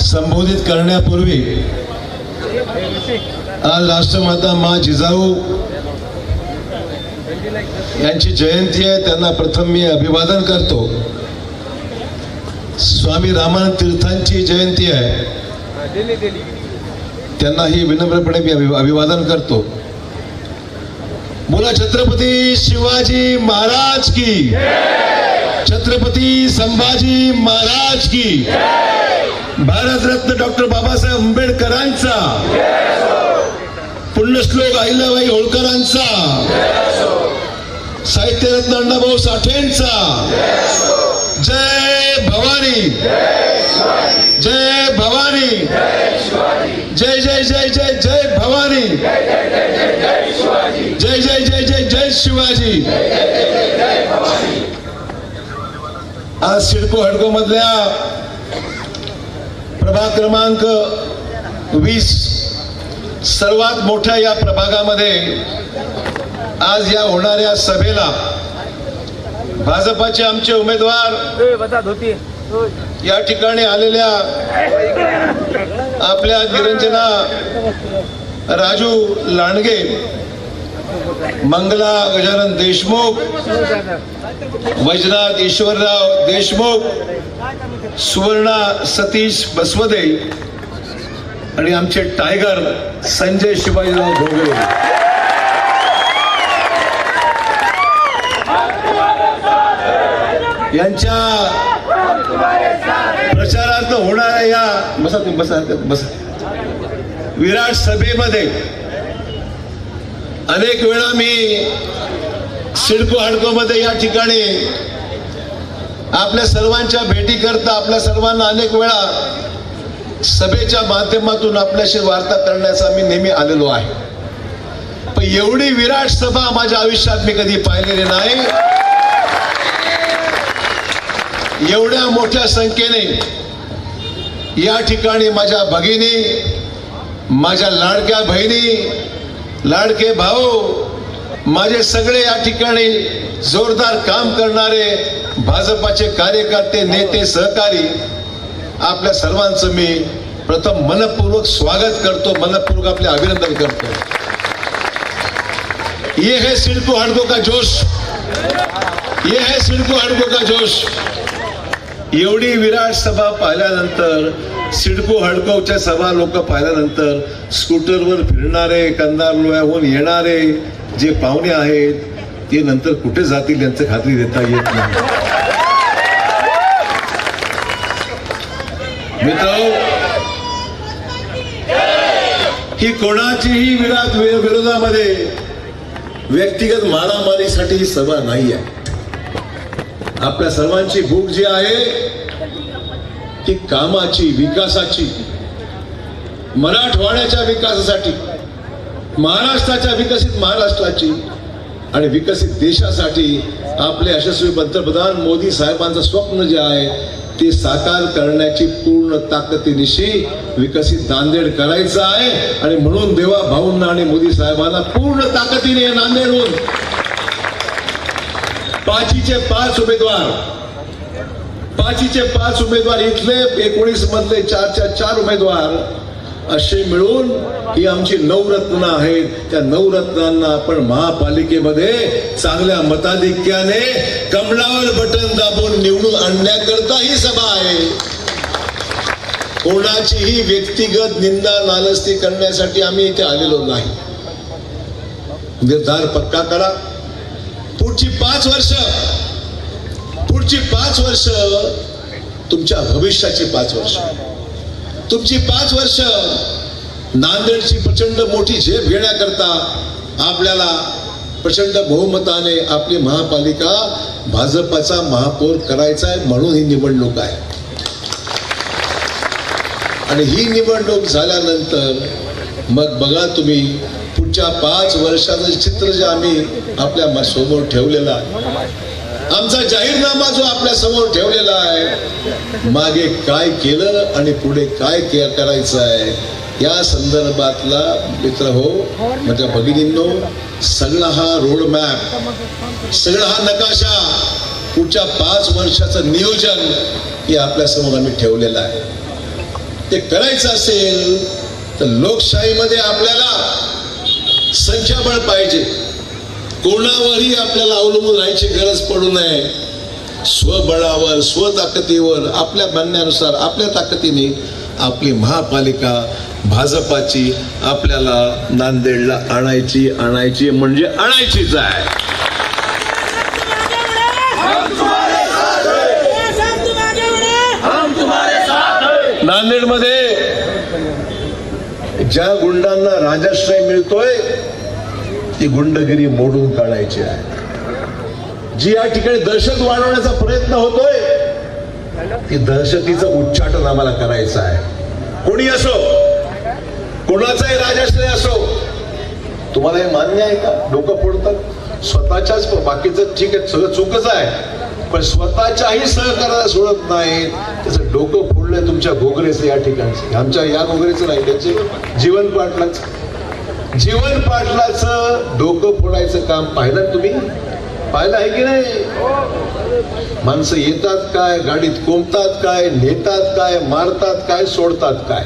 संबोधित करण्यापूर्वी आज राष्ट्रमाता मा जिजाऊ यांची जयंती आहे. त्यांना प्रथम मी अभिवादन करतो. स्वामी रामानंद तीर्थांची जयंती आहे. त्यांनाही विनम्रपणे मी अभिवादन करतो. बोला छत्रपती शिवाजी महाराज की छत्रपती संभाजी महाराज की। भारतरत्न डॉक्टर बाबासाहेब आंबेडकरांचा। पुण्यश्लोक अहिल्याबाई होळकरांचा। साहित्यरत्न अण्णाभाऊ साठेंचा। जय भवानी। जय भवानी। जय जय जय जय जय भवानी। जय जय जय जय जय शिवाजी। आज सिडको हडको मधल्या प्रभाग क्रमांक वीस सर्वात मोठ्या या प्रभागामध्ये आज या होणाऱ्या सभेला भाजपाचे आमचे उमेदवार या ठिकाणी आलेल्या आपल्या निरंजना राजू लांडगे मंगला गजानन देशमुख वैजनाथ ईश्वरराव देशमुख सुवर्णा सतीश बसवदे आणि आमचे टायगर संजय शिवाजीराव भोगले यांच्या प्रचारार्थ होणाऱ्या या बसा तुम्ही बसा बसा. विराट सभेमध्ये अनेक वेळा मी सिडको हडको मध्ये या ठिकाणी आपल्या सर्वांच्या भेटी करता आपल्या सर्वांना अनेक वेळा सभेच्या माध्यमातून आपल्याशी वार्ता करण्याचा मी नेहमी आलेलो आहे. पण एवढी विराट सभा माझ्या आयुष्यात मी कधी पाहिलेली नाही. एवढ्या मोठ्या संख्येने या ठिकाणी माझ्या भगिनी माझ्या लाडक्या बहिणी लाडके भाऊ माझे सगळे या ठिकाणी जोरदार काम करणारे भाजपाचे कार्यकर्ते नेते सहकारी आपल्या सर्वांचं मी प्रथम मनपूर्वक स्वागत करतो मनपूर्वक आपले अभिनंदन करतो. ये है सिडको हडको का जोश. ये है सिडको हडको का जोश. एवढी विराट सभा पाहिल्यानंतर सिडको हडकोच्या सभा लोक पाहिल्यानंतर स्कूटरवर फिरणारे कंदार लोह्याहून येणारे जे पाहुणे आहेत ते नंतर कुठे जातील यांचं खात्री देता येत नाही. मित्र ही कोणाचीही विराट विरोधामध्ये व्यक्तिगत मारामारीसाठी ही सभा नाही आहे आपल्या सर्वांची भूक जी आहे ती कामाची विकासाची मराठवाड्याच्या विकासासाठी महाराष्ट्राच्या विकसित महाराष्ट्राची आणि विकसित देशासाठी आपले यशस्वी पंतप्रधान मोदी साहेबांचं स्वप्न जे आहे ते साकार करण्याची पूर्ण ताकदीनिशी विकसित नांदेड करायचं आहे. आणि म्हणून देवा भाऊंना आणि मोदी साहेबांना पूर्ण ताकदीने नांदेडहून पाचीचे पाच उमेदवार पाचीचे पाच उमेदवार इथले एकोणीस मधले चारच्या चार उमेदवार. असे मिळून ही आमची नवरत्न आहेत. त्या नवरत्नांना आपण महापालिकेमध्ये चांगल्या मताधिक्याने कमळावर बटन दाबून निवडून आणण्याकरता ही सभा आहे. कोणाचीही व्यक्तिगत निंदा नालस्ती करण्यासाठी आम्ही इथे आलेलो नाही. निर्धार पक्का करा. पुढची पाच वर्ष पुढची पाच वर्ष तुमच्या भविष्याची पाच वर्ष. तुमची पाच वर्ष नांदेडची प्रचंड मोठी झेप घेण्याकरता आपल्याला प्रचंड बहुमताने आपली महापालिका भाजपाचा महापौर करायचा आहे म्हणून ही निवडणूक आहे. आणि ही निवडणूक झाल्यानंतर मग बघा तुम्ही पुढच्या पाच वर्षाचं चित्र जे आम्ही आपल्यासमोर ठेवलेलं आहे आमचा जाहीरनामा जो आपल्यासमोर ठेवलेला आहे मागे काय केलं आणि पुढे काय के- करायचं आहे या संदर्भातला मित्र हो माझ्या भगिनींनो सगळा हा रोड मॅप सगळा हा नकाशा पुढच्या पाच वर्षाचं नियोजन हे आपल्यासमोर आम्ही ठेवलेलं आहे. ते करायचं असेल तर लोकशाहीमध्ये आपल्याला संख्याबळ पाहिजे. कोणावरही आपल्याला अवलंबून राहायची गरज पडू नये. स्वबळावर स्वताकदीवर आपल्या म्हणण्यानुसार आपल्या ताकदीने आपली महापालिका भाजपाची आपल्याला नांदेडला आणायची आणायची म्हणजे आणायचीच आहे. नांदेडमध्ये ज्या गुंडांना राजाश्रय मिळतोय ती गुंडगिरी मोडून काढायची आहे. जी या ठिकाणी दहशत वाढवण्याचा प्रयत्न होतोय ती दहशतीचं उच्चाटन आम्हाला करायचं आहे. कोणी असो कोणाचाही राजाश्रय असो तुम्हाला हे मान्य आहे का? डोकं फोडतात. स्वतःच्याच बाकीचं ठीक आहे सगळं चुकच आहे. पण स्वतःच्याही सहकाराला सोडत नाही. त्याचं डोकं फोडलंय तुमच्या घोगरेचं या ठिकाणचं. आमच्या या घोगरेचं नाही त्याचे जीवन पाटलाच. जीवन पाटलाचं डोकं फोडायचं काम पाहिलं तुम्ही? पाहिलं आहे की नाही? माणसं येतात काय गाडीत कोंबतात काय नेतात काय मारतात काय सोडतात काय?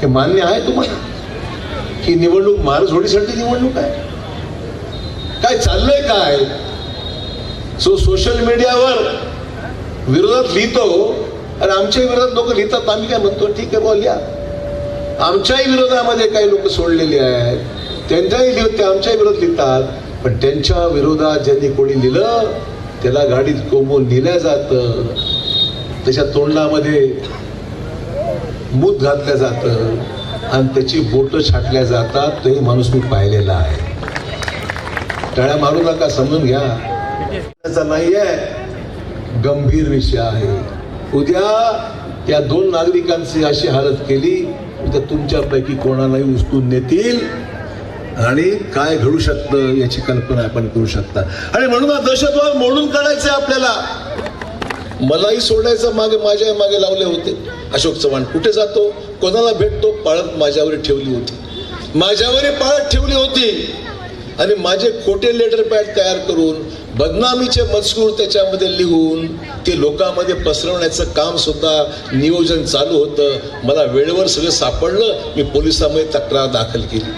हे मान्य आहे तुम्हाला? ही निवडणूक मारझोडीसाठी निवडणूक आहे? काय चाललंय काय? सो सोशल मीडियावर विरोधात लिहितो आणि आमच्या विरोधात लोक लिहितात आम्ही काय म्हणतो? ठीक आहे बोल या. आमच्याही विरोधामध्ये काही लोक सोडलेले आहेत. त्यांच्याही लिहित ते आमच्याही विरोध लिहितात. पण त्यांच्या विरोधात ज्यांनी कोणी लिहिलं त्याला गाडीत कोंबून लिहिलं जातं. त्याच्या तोंडामध्ये मूत घातलं जातं. आणि त्याची बोटं छाटल्या जातात. तोही माणूस मी पाहिलेला आहे. टाळ्या मारू नका समजून घ्या. त्याचा नाहीये. गंभीर विषय आहे. उद्या या दोन नागरिकांची अशी हालत केली तर तुमच्यापैकी कोणालाही उचलून नेतील आणि काय घडू शकतं याची कल्पना आपण करू शकता. आणि म्हणून हा दहशतवाद मोडून काढायचा आपल्याला. मलाही सोडायचं मागे माझ्या मागे लावले होते. अशोक चव्हाण कुठे जातो? कोणाला भेटतो? पाळत माझ्यावर ठेवली होती. माझ्यावर पाळत ठेवली होती. आणि माझे खोटे लेटर पॅड तयार करून बदनामीचे मजकूर त्याच्यामध्ये लिहून ते लोकांमध्ये पसरवण्याचं काम सुद्धा नियोजन चालू होतं. मला वेळेवर सगळं सापडलं. मी पोलिसामध्ये तक्रार दाखल केली.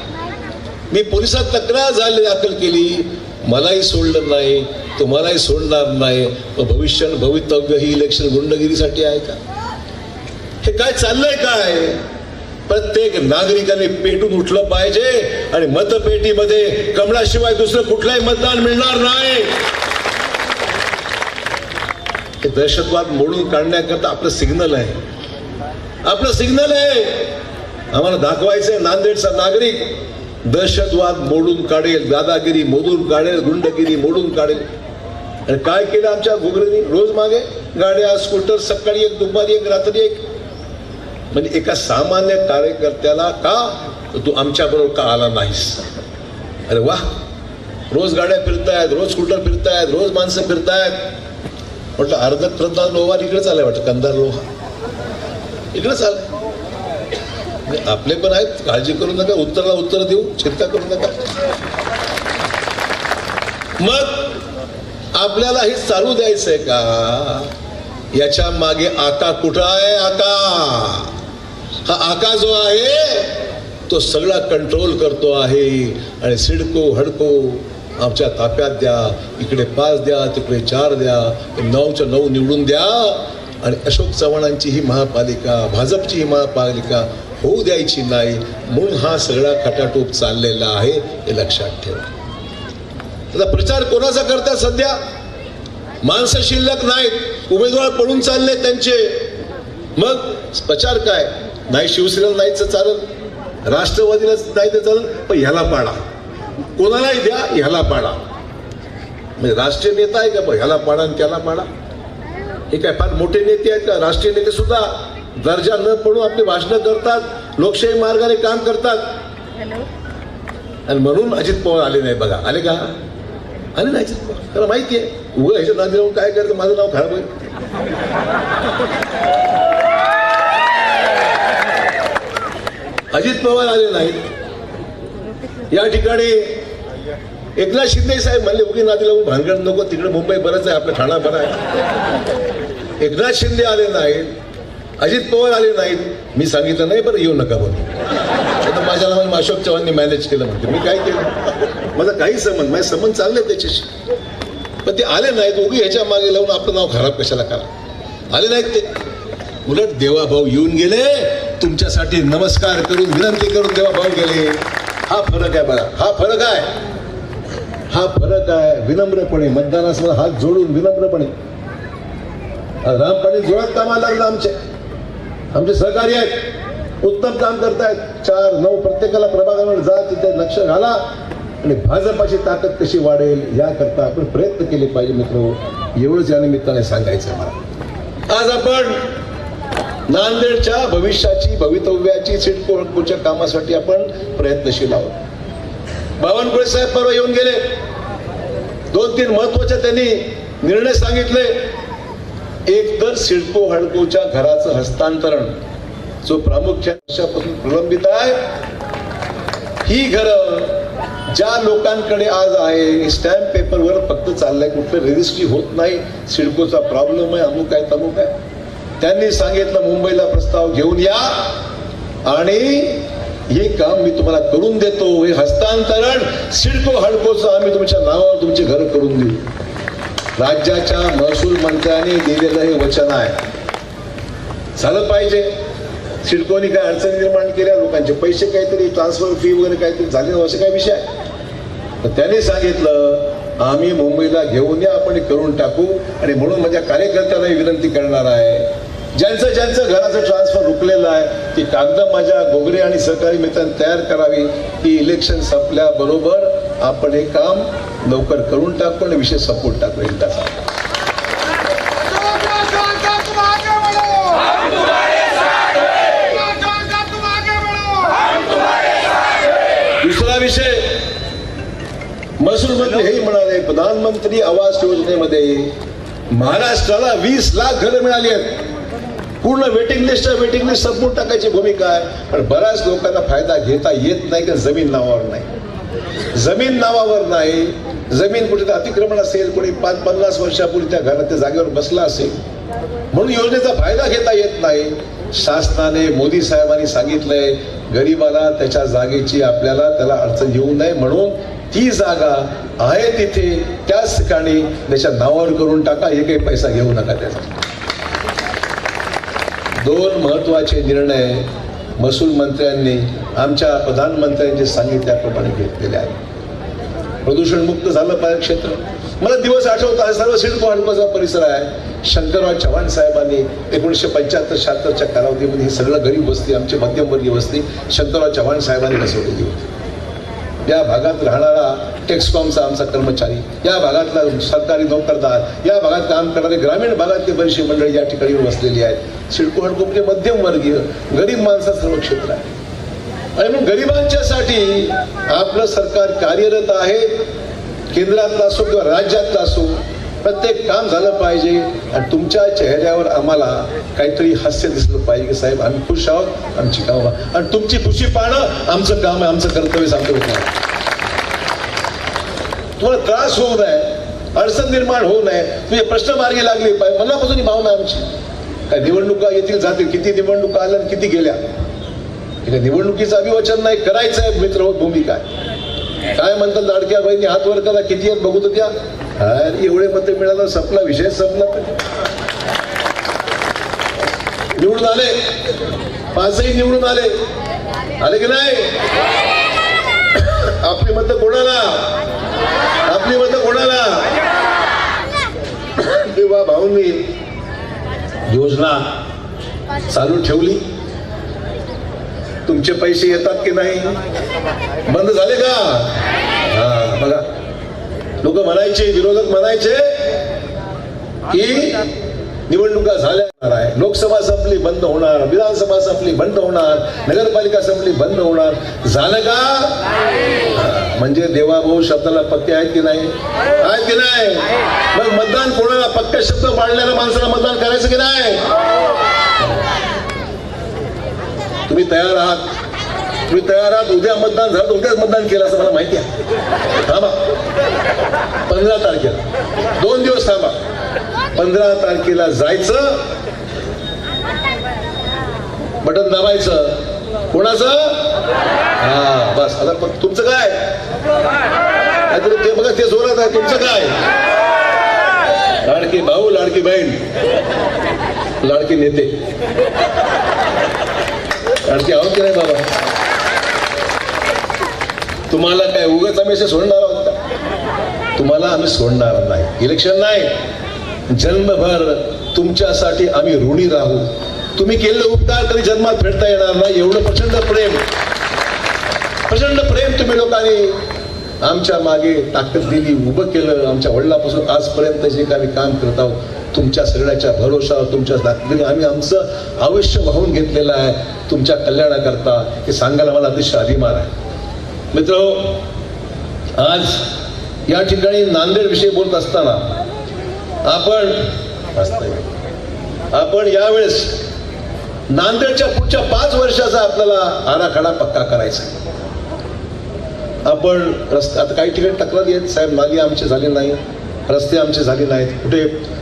मी पोलिसात तक्रार झाली दाखल केली. मलाही सोडलं नाही. तुम्हालाही सोडणार नाही. भविष्य आणि भवितव्य ही इलेक्शन गुंडगिरीसाठी आहे का? हे काय चाललंय काय? प्रत्येक नागरिकाने पेटून उठलं पाहिजे आणि मतपेटीमध्ये कमळाशिवाय दुसरं कुठलंही मतदान मिळणार नाही. हे दहशतवाद मोडून काढण्याकरता आपलं सिग्नल आहे. आपलं सिग्नल आहे. आम्हाला दाखवायचंय नांदेडचा नागरिक. दहशतवाद मोडून काढेल दादागिरी मोडून काढेल गुंडगिरी मोडून काढेल. आणि काय केलं आमच्या घुगरीने रोज मागे गाड्या स्कूटर सकाळी एक दुपारी एक रात्री एक. म्हणजे एका सामान्य कार्यकर्त्याला का तू आमच्या बरोबर का आला नाहीस? अरे वा रोज गाड्या फिरतायत रोज स्कूटर फिरतायत रोज माणसं फिरतायत. म्हटलं अर्ध प्रधान लोहा इकडे चाललाय वाटतं कंदार लोहा. इकडे चाललाय. म्हणजे आपले पण आहेत काळजी करू नका उत्तराला उत्तर देऊ चिंता करू नका. मग आपल्याला हे चालू द्यायचंय का? याच्या मागे आका कुठं आहे आका हा आका जो आहे तो सगळा कंट्रोल करतो आहे. आणि सिडको हडको आमच्या ताप्यात द्या इकडे पाच द्या तिकडे चार द्या नऊच्या नऊ निवडून द्या. आणि अशोक चव्हाणांची ही महापालिका भाजपची ही महापालिका होऊ द्यायची नाही. म्हणून हा सगळा खटाटोप चाललेला आहे हे लक्षात ठेवा. आता प्रचार कोणाचा करता सध्या? माणसं शिल्लक नाहीत. उमेदवार पळून चालले त्यांचे. मग प्रचार काय? नाही शिवसेनेला नाहीच चालत राष्ट्रवादीला नाही तर चालत पण ह्याला पाडा. कोणालाही द्या ह्याला पाडा. म्हणजे राष्ट्रीय नेता आहे का बघ ह्याला पाडा आणि त्याला पाडा. हे काय फार मोठे नेते आहेत का? राष्ट्रीय नेते सुद्धा दर्जा न पडून आपली भाषणं करतात लोकशाही मार्गाने काम करतात. आणि म्हणून अजित पवार आले नाही बघा. आले का? आले नाही अजित पवार. त्याला माहिती आहे. उगं ह्याच्या लावून काय करतं? माझं नाव खराब होईल. अजित पवार आले नाहीत. या ठिकाणी एकनाथ शिंदे साहेब म्हणले उगी नादी लावून भानगड नको तिकडे मुंबई बरंच आहे आपलं ठाणा बरं आहे. एकनाथ शिंदे आले नाहीत अजित पवार आले नाहीत. मी सांगितलं नाही बरं येऊ नका बरं आता माझ्या नावाने अशोक चव्हाणने मॅनेज केलं म्हणते. मी काय केलं? माझा काही संबंध माझे संबंध चांगले त्याच्याशी. पण ते आले नाहीत उगी ह्याच्या मागे लावून आपलं नाव खराब कशाला करा? आले नाहीत ते. उलट देवाभाऊ येऊन गेले. तुमच्यासाठी नमस्कार करून विनंती करून देवाभाऊ गेले. हा फरक आहे बघा. हा फरक आहे. हा फरक आहे विनम्रपणे. मतदानासमोर हात जोडून विनम्रपणे. आज जोडत कामाला लागलं आमचे. आमचे सहकारी आहेत. उत्तम काम करतायत. चार नऊ प्रत्येकाला प्रभागावर जा तिथे लक्ष घाला. आणि भाजपाची ताकद कशी वाढेल याकरता आपण प्रयत्न केले पाहिजे मित्र एवढंच या निमित्ताने सांगायचं आहे मला. आज आपण नांदेडच्या भविष्याची भवितव्याची सिडकोच्या कामासाठी आपण प्रयत्नशील आहोत. बावनकुळे साहेब परवा येऊन गेले. दोन तीन महत्त्वाचे त्यांनी निर्णय सांगितले. एक तर सिडको हडकोच्या घराचं हस्तांतरण जो प्रामुख्याने प्रलंबित आहे. ही घरं ज्या लोकांकडे आज आहे स्टॅम्प पेपरवर फक्त चाललंय कुठलं रजिस्ट्री होत नाही. सिडकोचा प्रॉब्लेम आहे अमुक आहे तमुक आहे. त्यांनी सांगितलं मुंबईला प्रस्ताव घेऊन या आणि हे काम मी तुम्हाला करून देतो. हे हस्तांतरण सिडको हडकोचं आम्ही तुमच्या नावावर तुमचे घरं करून देऊ. राज्याच्या महसूल मंत्र्याने दिलेलं हे वचन आहे. झालं पाहिजे. सिडकोनी काय अडचणी निर्माण केल्या लोकांचे पैसे काहीतरी ट्रान्सफर फी वगैरे काहीतरी झाले नाही असं काय विषय आहे? तर त्यांनी सांगितलं आम्ही मुंबईला घेऊन या आपण हे करून टाकू आणि म्हणून माझ्या कार्यकर्त्यांना विनंती करणार आहे. ज्यांचं ज्यांचं घराचं ट्रान्सफर रुकलेलं आहे ती कागद माझ्या गोगरे आणि सहकारी मित्रांनी तयार करावी. की इलेक्शन संपल्याबरोबर आपण हे काम लवकर करून टाकू आणि विषय सपोर्ट टाकू. एकदाचा दुसरा विषय महसूल मंत्री हेही म्हणाले प्रधानमंत्री आवास योजनेमध्ये महाराष्ट्राला वीस लाख घरं मिळाली आहेत. पूर्ण वेटिंग लिस्ट वेटिंग लिस्ट संपून टाकायची भूमिका आहे. पण बऱ्याच लोकांना फायदा घेता येत नाही की? जमीन नावावर नाही. जमीन नावावर नाही. जमीन कुठे अतिक्रमण असेल कोणी पाच पन्नास वर्षापूर्वी त्या घरात त्या जागेवर बसला असेल. म्हणून योजनेचा फायदा घेता येत नाही. शासनाने मोदी साहेबांनी सांगितलंय गरीबाला त्याच्या जागेची आपल्याला त्याला अडचण येऊ नये म्हणून ती जागा आहे तिथे. त्याच ठिकाणी त्याच्या नावावर करून टाका. एकही पैसा घेऊ नका त्याचा. दोन महत्त्वाचे निर्णय महसूल मंत्र्यांनी आमच्या प्रधानमंत्र्यांनी सांगितल्याप्रमाणे घेतलेले आहेत. प्रदूषण मुक्त झालं पाहिजे क्षेत्र. मला दिवस आठवतात सर्व सिडको हडकोचा परिसर आहे. शंकरराव चव्हाण साहेबांनी एकोणीसशे पंच्याहत्तर शहात्तरच्या कालावधीमध्ये ही सगळं गरीब वस्ती आमची मध्यमवर्गीय वस्ती शंकरराव चव्हाण साहेबांनी बसवलेली होती. या भागात राहणारा टेक्सकॉमचा आमचा कर्मचारी या भागातला सरकारी नोकरदार या भागात काम करणारे ग्रामीण भागातले बरीचशी मंडळी या ठिकाणी बसलेली आहेत. सिडको हडको म्हणजे मध्यमवर्गीय गरीब माणसाचं सर्व क्षेत्र आहे. आणि मग गरिबांच्यासाठी आपलं सरकार कार्यरत आहे केंद्रातलं असो किंवा राज्यातलं असो प्रत्येक काम झालं पाहिजे आणि तुमच्या चेहऱ्यावर आम्हाला काहीतरी हास्य दिसलं पाहिजे की साहेब आम्ही खुश आहोत आमची काम आणि तुमची खुशी पाहणं आमचं काम आहे आमचं कर्तव्य सांगतो तुम्हाला. तुम्हाला त्रास होऊ नये अडचण निर्माण होऊ नये तुझे प्रश्न मार्गी लागले पाहिजे मनापासून ही भावना आमची. काय निवडणुका येतील जातील किती निवडणुका आल्या किती गेल्या? निवडणुकीचं अभिवचन नाही करायचं आहे मित्र हो, भूमिका काय? म्हणतात लाडक्या बहिणी हात वर करा किती आहेत बघू तर त्या एवढे मत मिळालं संपला विषय संपला. निवडून आले. पाचही निवडून आले. आले की नाही? आपली मत कोणाला? आपली मत कोणाला? तेव्हा भाऊंनी. योजना चालू ठेवली? तुमचे पैसे येतात की नाही? बंद झाले का? हा बघा. लोक म्हणायचे विरोधक म्हणायचे की निवडणुका झाल्या आहे. लोकसभा संपली बंद होणार. विधानसभा संपली बंद होणार. नगरपालिका संपली बंद होणार. झालं का? म्हणजे देवाभाऊ शब्दाला पक्के आहेत की नाही? आहेत की नाही? मग मतदान कोणाला? पक्का शब्द पाळणाऱ्या माणसाला मतदान करायचं की नाही? तुम्ही तयार आहात. तुम्ही तयार आहात. उद्या मतदान झालं उद्याच मतदान केलं असं मला माहिती आहे. थांबा. पंधरा तारखेला. दोन दिवस थांबा. पंधरा तारखेला जायचं. बटन दाबायचं. कोणाचं? हा बस. आता पण तुमचं काय? काहीतरी ते बघा ते जोरात आहे. तुमचं काय? लाडकी भाऊ लाडकी बहीण. लाडकी नेते. लाडकी आहोत की नाही बाबा? तुम्हाला काय उगाच आम्ही असे सोडणार आहोत का? तुम्हाला आम्ही सोडणार नाही. इलेक्शन नाही. जन्मभर तुमच्यासाठी आम्ही ऋणी राहू. तुम्ही केलेले उपकार तरी जन्मात फेडता येणार नाही एवढं प्रचंड प्रेम. प्रचंड प्रेम तुम्ही लोकांनी आमच्या मागे ताकद दिली उभं केलं आमच्या वडिलापासून आजपर्यंत जे काही काम करत आहोत तुमच्या सगळ्याच्या भरोशावर तुमच्या ताकदीने आम्ही आमचं आयुष्य वाहून घेतलेलं आहे तुमच्या कल्याणाकरता. हे सांगायला मला अतिशय अभिमान आहे. मित्र आज या ठिकाणी नांदेड विषयी बोलत असताना आपण आपण यावेळेस नांदेडच्या पुढच्या पाच वर्षाचा आपल्याला आराखडा पक्का करायचा आपण रस्ते आता काही ठिकाणी तक्रार येत साहेब नाली आमचे झाले नाही. रस्ते आमचे झाले नाहीत. कुठे?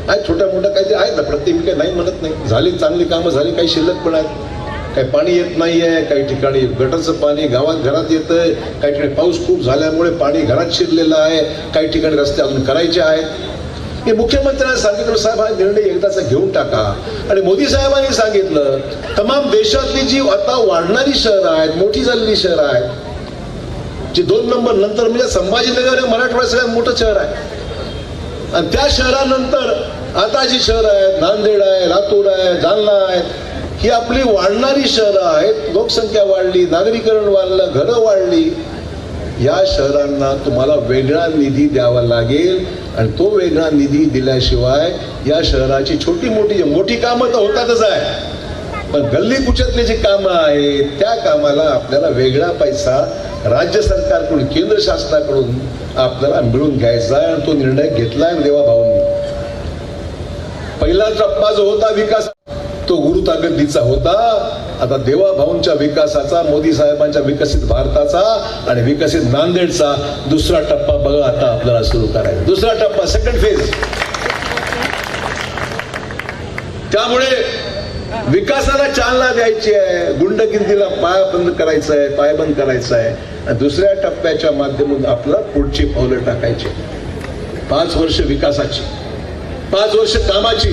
आहेत छोट्या मोठ्या काहीतरी आहेत ना प्रत्येक काही नाही म्हणत नाही. झाली चांगली कामं झाली काही शिल्लक पण आहेत काही पाणी येत नाही आहे काही ठिकाणी गटरचं पाणी गावात घरात येतं काही ठिकाणी पाऊस खूप झाल्यामुळे पाणी घरात शिरलेलं आहे. काही ठिकाणी रस्ते अजून करायचे आहेत. की मुख्यमंत्र्यांनी सांगितलं साहेब हा निर्णय एकदाचा घेऊन टाका. आणि मोदी साहेबांनी सांगितलं तमाम देशातली जी आता वाढणारी शहरं आहेत मोठी झालेली शहरं आहेत जे दोन नंबर नंतर म्हणजे संभाजीनगर हे मराठवाड्यात सगळ्यात मोठं शहर आहे. आणि त्या शहरानंतर आता जी शहरं आहेत नांदेड आहे लातूर आहे जालना आहे ही आपली वाढणारी शहरं आहेत. लोकसंख्या वाढली नागरीकरण वाढलं घरं वाढली. या शहरांना तुम्हाला वेगळा निधी द्यावा लागेल. आणि तो वेगळा निधी दिल्याशिवाय या शहराची छोटी मोठी मोठी कामं तर होतातच आहे. पण गल्ली कुचतले जी कामं आहेत त्या कामाला आपल्याला वेगळा पैसा राज्य सरकारकडून केंद्र शासनाकडून आपल्याला मिळून घ्यायचा आहे आणि तो निर्णय घेतलाय देवा भाऊंनी. पहिला टप्पा जो होता विकास तो गुरु ताकदीचा होता. आता देवाभाऊंच्या विकासाचा मोदी साहेबांच्या विकसित भारताचा आणि विकसित नांदेडचा दुसरा टप्पा बघा आता आपल्याला सुरू करायचा. दुसरा टप्पा सेकंड फेज त्यामुळे विकासाला चालना द्यायची आहे. गुंडगिंदीला पायाबंद करायचं आहे पायबंद करायचं आहे आणि दुसऱ्या टप्प्याच्या माध्यमातून आपला पुढची पावलं टाकायची. पाच वर्ष विकासाची पाच वर्ष कामाची.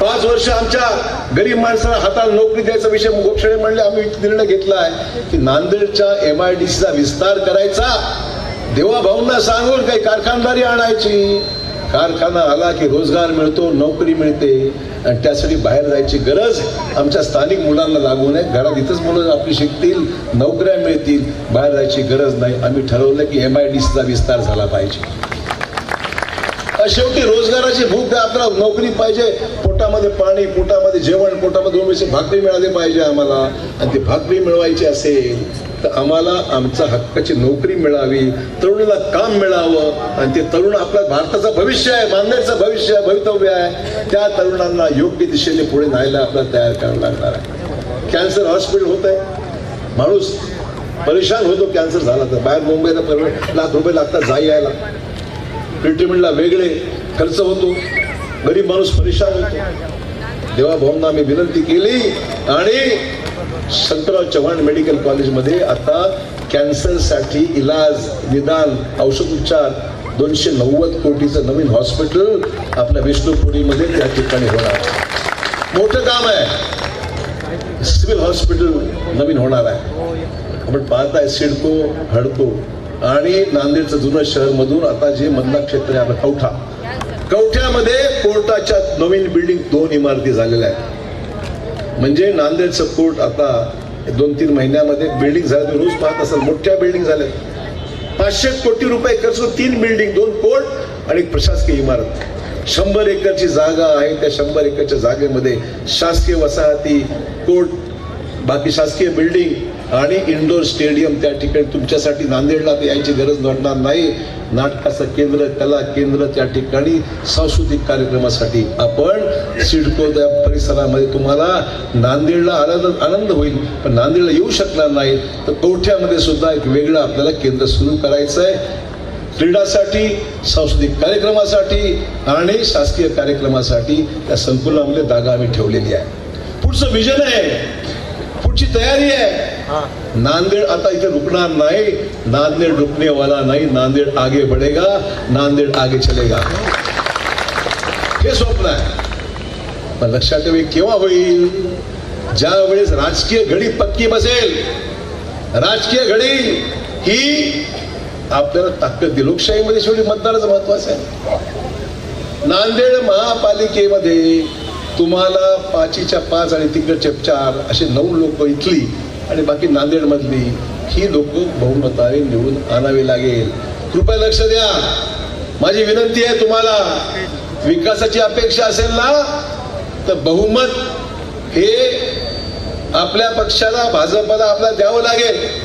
पाच वर्ष आमच्या गरीब माणसाला हाताला नोकरी द्यायचा विषय गोक्षणे म्हणले आम्ही निर्णय घेतला आहे की नांदेडच्या एम आय डी सीचा विस्तार करायचा. देवाभाऊंना सांगून काही कारखानदारी आणायची. कारखाना आला की रोजगार मिळतो नोकरी मिळते आणि त्यासाठी बाहेर जायची गरज आमच्या स्थानिक मुलांना लागू नये. घरात इथंच मुलं आपली शिकतील नोकऱ्या मिळतील बाहेर जायची गरज नाही. आम्ही ठरवलं की एम आय डी सीचा विस्तार झाला पाहिजे. शेवटी रोजगाराची भूक द्या आपल्याला नोकरी पाहिजे पोटामध्ये पाणी पोटामध्ये जेवण पोटामध्ये दोन पैसे भाकरी मिळाली पाहिजे आम्हाला. आणि ती भाकरी मिळवायची असेल तर आम्हाला आमचा हक्काची नोकरी मिळावी तरुणीला काम मिळावं आणि ते तरुण आपल्या भारताचं भविष्य आहे मानण्याचं भविष्य आहे भवितव्य आहे. त्या तरुणांना योग्य दिशेने पुढे न्यायला आपल्याला तयार करावं लागणार आहे. कॅन्सर हॉस्पिटल होत आहे. माणूस परेशान होतो कॅन्सर झाला तर. बाहेर मुंबईला पर- लाख रुपये लागतात जाई यायला. ट्रीटमेंटला वेगळे खर्च होतो गरीब माणूस परेशान होतो. देवा भाऊंना मी विनंती केली आणि शंकरराव चव्हाण मेडिकल कॉलेजमध्ये आता कॅन्सरसाठी इलाज निदान औषधोपचार दोनशे नव्वद कोटीचं नवीन हॉस्पिटल आपल्या विष्णुपुरीमध्ये त्या ठिकाणी होणार. मोठं काम आहे. सिव्हिल हॉस्पिटल नवीन होणार आहे. आपण पाहताय सिडको हडको आणि नांदेडचं जुनं शहर मधून आता जे मधला क्षेत्र आहे कवठा. कवठ्यामध्ये कोर्टाच्या नवीन बिल्डिंग दोन इमारती झालेल्या आहेत. म्हणजे नांदेडचं कोर्ट आता दोन तीन महिन्यामध्ये बिल्डिंग झाल्या रोज पाहत असाल मोठ्या बिल्डिंग झाल्या पाचशे कोटी रुपये खर्च तीन बिल्डिंग दोन कोर्ट आणि प्रशासकीय इमारत. शंभर एकरची जागा आहे त्या शंभर एकरच्या जागेमध्ये शासकीय वसाहती कोर्ट बाकी शासकीय बिल्डिंग आणि इंडोर स्टेडियम त्या ठिकाणी तुमच्यासाठी नांदेडला यायची गरज घडणार नाही. नाटकाचं केंद्र कला केंद्र त्या ठिकाणी सांस्कृतिक कार्यक्रमासाठी आपण सिडको त्या परिसरामध्ये तुम्हाला नांदेडला आनंद आनंद होईल पण नांदेडला येऊ शकणार नाही. तर कवठ्यामध्ये सुद्धा एक वेगळं आपल्याला केंद्र सुरू करायचं आहे. क्रीडासाठी सांस्कृतिक कार्यक्रमासाठी आणि शासकीय कार्यक्रमासाठी त्या संकुलामध्ये जागा आम्ही ठेवलेली आहे. पुढचं विजन आहे. पुढची तयारी आहे. नांदेड आता इथे रुकणार नाही. नांदेड रुकने वाला नाही. नांदेड आगे बढ़ेगा. नांदेड आगे चलेगा. हे स्वप्न आहे. पण लक्षात ठेवा केव्हा होईल? ज्या वेळेस राजकीय घडी पक्की बसेल राजकीय घडी ही आपल्याला ताकद लोकशाहीमध्ये शेवटी मतदानाचं महत्वाचं आहे. नांदेड महापालिकेमध्ये तुम्हाला पाचीच्या पाच आणि तिकडच्या चार असे नऊ लोक इथली आणि बाकी नांदेडमधली ही लोक बहुमताने निवडून आणावी लागेल. कृपया लक्ष द्या. माझी विनंती आहे तुम्हाला विकासाची अपेक्षा असेल ना तर बहुमत हे आपल्या पक्षाला भाजपला आपल्याला द्यावं लागेल.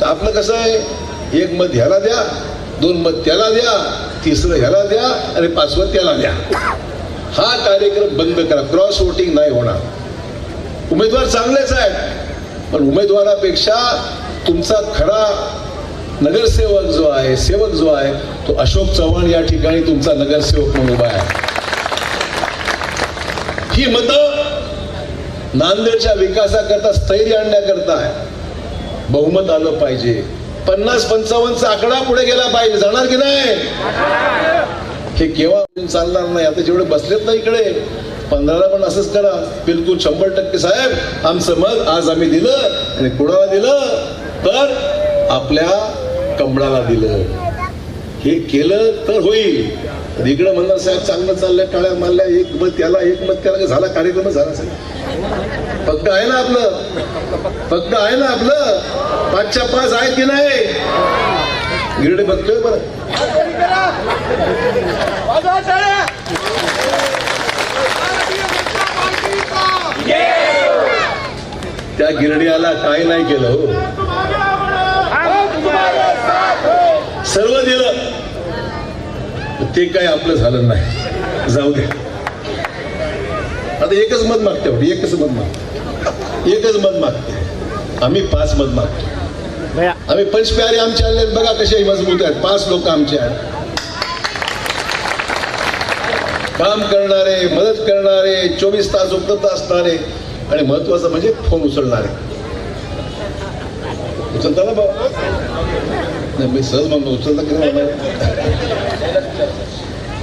तर आपलं कसं आहे? एक मत ह्याला द्या दोन मत त्याला द्या तिसरं ह्याला द्या आणि पाचवं त्याला द्या. हा कार्यक्रम बंद करा. क्रॉस वोटिंग नाही होणार. उमेदवार चांगलेच आहेत. पण उमेदवारापेक्षा तुमचा खरा नगरसेवक जो आहे सेवक जो आहे तो अशोक चव्हाण या ठिकाणी तुमचा नगरसेवक म्हणून उभा आहे. ही मतं नांदेडच्या विकासाकरता स्थैर्य आणण्याकरता आहे. बहुमत आलं पाहिजे. पन्नास पंचावन्नचा आकडा पुढे गेला पाहिजे. जाणार की नाही? हे केव्हा चालणार नाही? आता जेवढे बसलेत ना इकडे पंधराला पण असंच करा. बिलकुल शंभर टक्के साहेब आमचं मत आज आम्ही दिलं आणि कुणाला दिलं? तर आपल्या कमळाला दिलं. हे केलं तर होईल. इकडं म्हणणार साहेब चांगलं चाललंय टाळ्या मारल्या एक मत त्याला एक मत त्याला झाला कार्यक्रम झाला साहेब फक्त आहे ना आपलं. फक्त आहे ना आपलं. पाचच्या पाच आहे की नाही? गिरडे बघतोय बरं. त्या गिरड्याला काय नाही केलं हो. सर्व दिलं. ते काय आपलं झालं नाही. जाऊ दे. आता एकच मत मागते एकच मत मागते. एकच मत मागते. आम्ही पाच मत मागतो. आम्ही पंचप्यारे आमचे आले आहेत, बघा कसे मजबूत आहेत. पाच लोक आमचे आहेत. काम करणारे मदत करणारे चोवीस तास उपलब्ध असणारे आणि महत्वाचं म्हणजे फोन उचलणारे. उचलता ना नाही मी सहज म्हणलो उचलता की म्हणणार?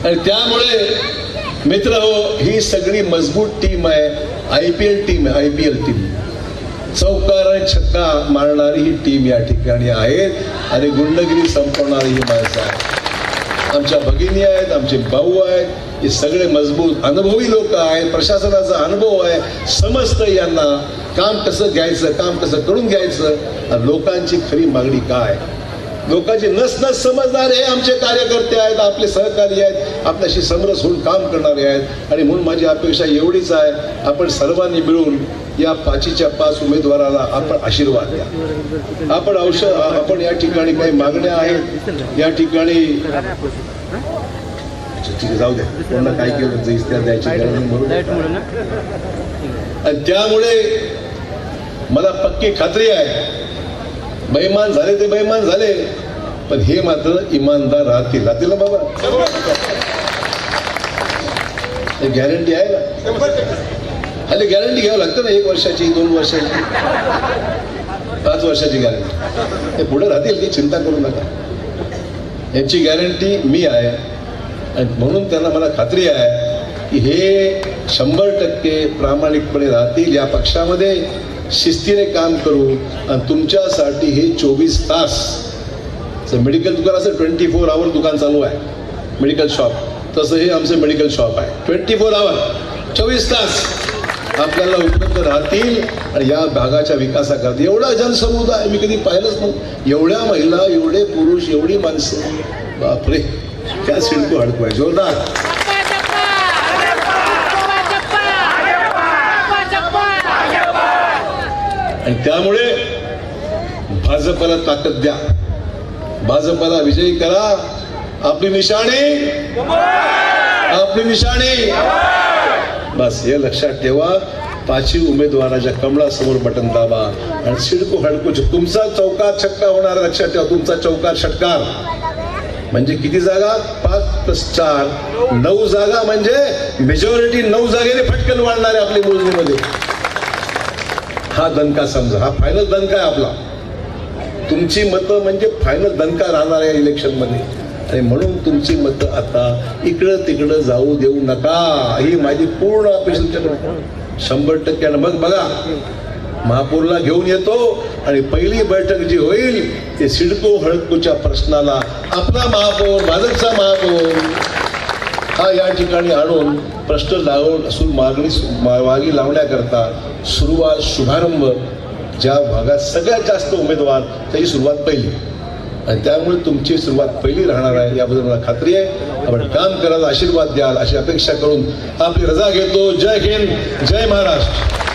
आणि त्यामुळे मित्र हो ही सगळी मजबूत टीम आहे आय पी एल टीम आहे आय पी एल टीम चौकार आणि छक्का मारणारी ही टीम या ठिकाणी आहे आणि गुंडगिरी संपवणारी ही माणसं आहे आमच्या भगिनी आहेत आमचे भाऊ आहेत हे सगळे मजबूत अनुभवी लोक आहेत प्रशासनाचा अनुभव आहे समजतं यांना काम कसं घ्यायचं काम कसं करून घ्यायचं लोकांची खरी मागणी काय? लोकांची नस नस समजणारे हे आमचे कार्यकर्ते आहेत आपले सहकारी आहेत आपल्याशी समरस होऊन काम करणारे आहेत. आणि म्हणून माझी अपेक्षा एवढीच आहे आपण सर्वांनी मिळून या पाचीच्या पाच उमेदवाराला आपण आशीर्वाद द्या. आपण औषध आपण या ठिकाणी काही मागण्या आहेत या ठिकाणी ठीक आहे, जाऊ द्या. कोणाला काय केलं इस्त्या द्यायची गरज. आणि त्यामुळे मला पक्की खात्री आहे. बैमान झाले ते बैमान झाले. पण हे मात्र इमानदार राहतील. राहतील ना बाबा? गॅरंटी आहे ना? आणि गॅरंटी घ्यावं लागतं ना एक वर्षाची दोन वर्षाची? पाच वर्षाची गॅरंटी ते पुढे राहतील ती चिंता करू नका. यांची गॅरंटी मी आहे. म्हणून त्यांना मला खात्री आहे की हे शंभर टक्के प्रामाणिकपणे राहतील या पक्षामध्ये शिस्तीने काम करू आणि तुमच्यासाठी हे चोवीस तास मेडिकल दुकान असं ट्वेंटी फोर आवर दुकान चालू आहे. मेडिकल शॉप तसं हे आमचं मेडिकल शॉप आहे. ट्वेंटी फोर आवर चोवीस तास आपल्याला उपलब्ध राहतील आणि या भागाच्या विकासाकरता एवढा जनसमुदाय मी कधी पाहिलंच नाही एवढ्या महिला एवढे पुरुष एवढी माणसं. बापरे. त्या सिडको हडको जोरदार. आणि त्यामुळे भाजपला ताकद द्या. भाजपला विजयी करा. आपली निशाणी. आपली निशाणी. बस हे लक्षात ठेवा. पाचवी उमेदवाराच्या कमळासमोर बटन दाबा. आणि सिडको हडकूच तुमचा चौकार छक्का होणार लक्षात ठेवा तुमचा चौकार षटकार म्हणजे किती जागा? पाच प्लस चार. नऊ जागा म्हणजे मेजॉरिटी नऊ जागेने फटकन वाढणार आहे आपली मोजणीमध्ये. हा दणका समजा. हा फायनल दणका आहे आपला. तुमची मतं म्हणजे फायनल दणका राहणार आहे इलेक्शनमध्ये आणि म्हणून तुमची मतं आता इकडं तिकडं जाऊ देऊ नका. ही माझी पूर्ण अपेक्षा शंभर टक्क्यानं. मग बघा महापौरला घेऊन येतो आणि पहिली बैठक जी होईल ते सिडको हळदकोच्या प्रश्नाला आपला महापौर भाजपचा महापौर हा या ठिकाणी आणून प्रश्न लावून असून मागणी मा- मागी लावण्याकरता सुरुवात शुभारंभ ज्या भागात सगळ्यात जास्त उमेदवार त्याची सुरुवात पहिली. आणि त्यामुळे तुमची सुरुवात पहिली राहणार आहे याबद्दल मला खात्री आहे. आपण काम करायला आशीर्वाद द्याल अशी अपेक्षा करून आपली रजा घेतो. जय हिंद जय महाराष्ट्र.